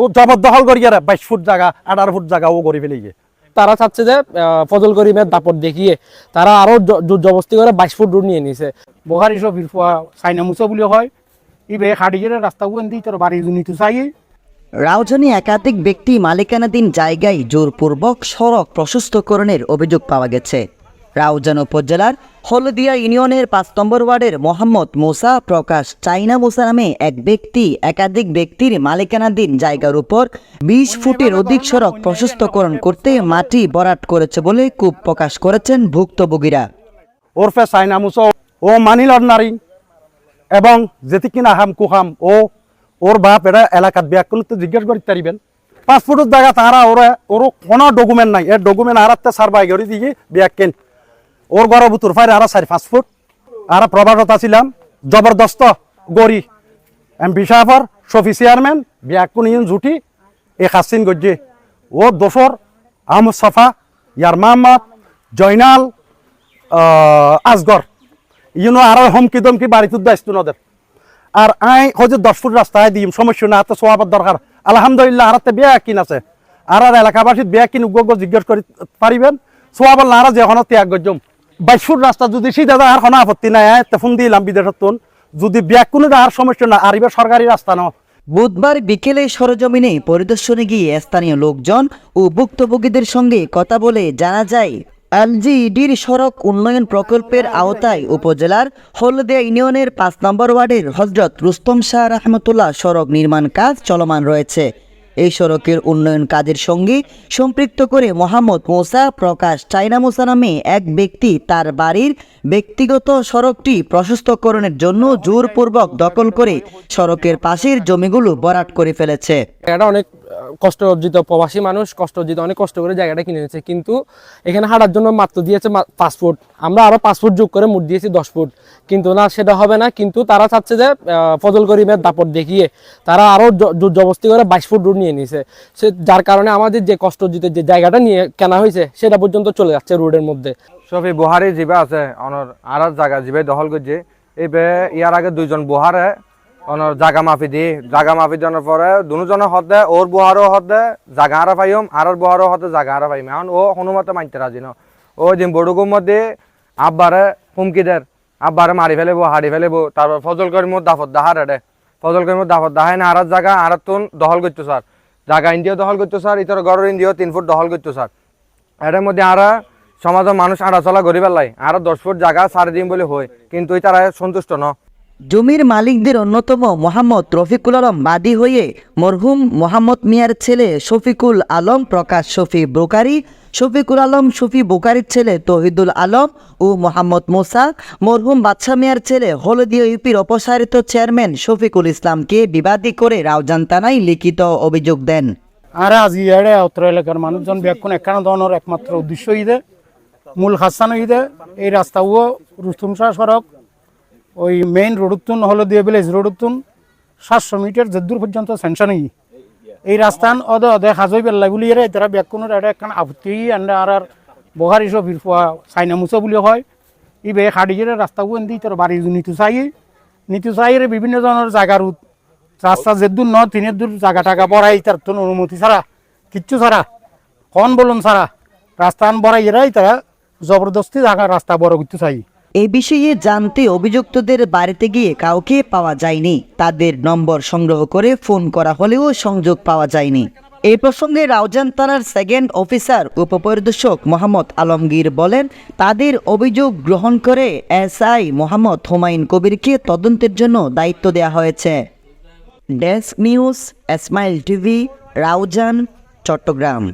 ও জবরদখল করি আর বাইশ ফুট জায়গা আঠারো ফুট জায়গা ও করে ফেলে তারা চাচ্ছে যে ফজল করিমের দাপট দেখিয়ে তারা আরও জবস্তি করে বাইশ ফুট রোড নিয়ে নিছে। বহারি সফির ফুয়া সাইনা মুসা বুলি হয় ইবে হাডিজের রাস্তা গুন দি তোর বাড়ি নিতে চাই রাউজানে একাধিক ব্যক্তি মালিকানাধীন জায়গায় জোরপূর্বক সড়ক প্রশস্তকরণের অভিযোগ পাওয়া গেছে। রাউজান উপজেলার হলদিয়া ইউনিয়নের পাঁচ নম্বর ওয়ার্ডের মোহাম্মদ মোসা প্রকাশ চাইনা মোসা নামে এক ব্যক্তি, একাধিক ব্যক্তির মালিকানাধীন জায়গার উপর বিশ ফুটের অধিক সড়ক প্রশস্তকরণ করতে মাটি বরাট করেছে বলে ক্ষোভ প্রকাশ করেছেন ভুক্তভোগীরা। ওরফে সাইনা মুসো ও মানি লন্ডারিং এবং যেটি কিনা হাম কুহাম ও ওর বাপ এটা এলাকাত ব্যাগ করলে তো জিজ্ঞেস করি তারিবেন পাসপোর্টের জায়গা তারা ওরা ওর কোনো ডকুমেন্ট নাই। এর ডকুমেন্ট হারাতে সার বাই করে দিয়ে কেন? ওর গড় বুতুর ফাইরে আরা চারি পাঁচ ফুট। আর প্রবাদত ছিলাম। জবরদস্ত গড়ি। এমপি সাহেবর শফি চেয়ারম্যান ব্যাগ কোন ইন জুটি এ খাসিন গজ্জে। ও দোসর আহমদ সাফা ইয়ার মাহমদ জয়নাল আহ, আজগর। ইউনো আর হমকি দমকি বাড়িতে ব্যস্ত নদের। আর আই হয়তো দশ ফুট রাস্তায় দিম সমস্যা না হাতে সোয়াবার দরকার। আলহামদুলিল্লাহ হারাতে বিয়া কিন আছে। আর আর এলাকাবাসীর বিয়া কিন উগ্র জিজ্ঞেস করি পারিবেন। সোয়াবার নারা যে এখন ত্যাগ গজম বাইশ ফুট রাস্তা যদি সিধা আর কোনো আপত্তি নাই এতে ফোন দিলাম বিদেশত যদি বিয়া কোনো আর সমস্যা না আর সরকারি রাস্তা ন বুধবার বিকেলে সরজমিনে পরিদর্শনে গিয়ে স্থানীয় লোকজন ও ভুক্তভোগীদের সঙ্গে কথা বলে জানা যায়, এলজিইডির সড়ক উন্নয়ন প্রকল্পের আওতায় উপজেলার হলদিয়া ইউনিয়নের পাঁচ নম্বর ওয়ার্ডের হজরত রুস্তম শাহ রহমতুল্লাহ সড়ক নির্মাণ কাজ চলমান রয়েছে। এই সড়কের উন্নয়ন কাজের সঙ্গে সম্পৃক্ত করে মোহাম্মদ মোসা প্রকাশ চাইনা মোসা নামে এক ব্যক্তি তার বাড়ির ব্যক্তিগত সড়কটি প্রশস্তকরণের জন্য জোরপূর্বক দখল করে সড়কের পাশের জমিগুলো বরাট করে ফেলেছে। অনেক কষ্ট অর্জিত প্রবাসী মানুষ কষ্ট অর্জিত অনেক কষ্ট করে জায়গাটা কিনে নিয়েছে কিন্তু এখানে হাঁটার জন্য মাত্র দিয়েছে পাঁচ ফুট। আমরা আরও পাঁচ ফুট যোগ করে মোট দিয়েছি দশ ফুট। কিন্তু না, সেটা হবে না। কিন্তু তারা চাচ্ছে যে ফজল করিমের দাপট দেখিয়ে তারা আরও জবস্তি করে বাইশ ফুট রোড নিয়ে নিয়েছে সে যার কারণে আমাদের যে কষ্ট অর্জিত যে জায়গাটা নিয়ে কেনা হয়েছে, সেটা পর্যন্ত চলে যাচ্ছে রোডের মধ্যে। সবই বুহারি জিবা আছে, অনর আর জায়গা জিবে দখল করছে। এইবে ইয়ার আগে দুইজন বুহারে অনর জাগা মাফি দি। জাগা মাফি দেওয়ার পরে দুজনে হদে ওর বুহারও হদে জাগা হারা পাইম, আর ওর বুহারও হদে জাগা হারা পাইম। এখন ও হনুমতে মানতে রাজি ন। ও দিন বড়ুগুর মধ্যে আব্বারে হুমকি দের। আব্বারে মারি ফেলেবো, হারি ফেলেবো, তারপর ফজল করিম দাফত দাহার এডে ফজল করিম দাফত দাহাই না আর জায়গা আর তুন দখল করতো স্যার। জায়গা ইন্ডিয়াও দখল করতো স্যার। ইতর গড়ের ইন্ডিয়াও তিন ফুট দখল করতো স্যার। এটার মধ্যে আরা সমাজের মানুষ আড়াচলা করি লাই আর দশ ফুট জায়গা সার দিন বলে হয়, কিন্তু তারা সন্তুষ্ট ন। জমির মালিকদের অন্যতম মোহাম্মদ রফিকুল আলম বাদী হয়ে মরহুম মোহাম্মদ মিয়ার ছেলে শফিকুল আলম, প্রকাশ শফি বোকারি শফিকুল আলম, শফি বোকারির ছেলে তহিদুল আলম ও মোহাম্মদ মোসা মরহুম বাদশা মিয়ার ছেলে হলদিয়া ইউপির অপসারিত চেয়ারম্যান শফিকুল ইসলামকে বিবাদী করে রাউজান থানায় লিখিত অভিযোগ দেন। আর আজ ইয়ারে অত্র এলাকার মানুষজন ব্যাকুন একান্ন ধরনের একমাত্র উদ্দেশ্য ইদে মূল হাসান ইদে এই রাস্তাও রুস্তুম শাহ সড়ক, ওই মেইন রোডতুন হলো দিয়ে ভিলেজ রোডতুন সাতশো মিটার যদ্দূর পর্যন্ত সেনশন ই এই রাস্তান অদে অদে হাজই বেল্লাই বলি এরে তারা ব্যাকুনের এটা একখান আপত্তি আর আর বহারি সব ফিরফুয়া সাইনা মুসা বুলি হয় ইবে হাডিজের রাস্তাও এন দি তোর বাড়ি নিতু চাই। নিতু চাই এর বিভিন্ন জায়গার উত- রাস্তা যে দূর ন তিনের দূর জায়গা টাকা বড়াই তার তো অনুমতি ছাড়া কিচ্ছু ছাড়া কন বলুন ছাড়া রাস্তা আন বড়াই এরাই তারা জবরদস্তি জায়গা রাস্তা বড় করতে চাই। এই বিষয়ে জানতে অভিযুক্তদের বাড়িতে গিয়ে কাউকে পাওয়া যায়নি। তাদের নম্বর সংগ্রহ করে ফোন করা হলেও সংযোগ পাওয়া যায়নি। এই প্রসঙ্গে রাউজান থানার সেকেন্ড অফিসার উপপরিদর্শক মোহাম্মদ আলমগীর বলেন, তাদের অভিযোগ গ্রহণ করে এসআই মোহাম্মদ হুমায়ুন কবিরকে তদন্তের জন্য দায়িত্ব দেওয়া হয়েছে। Desk news, smile TV, Raozan, Chittagong.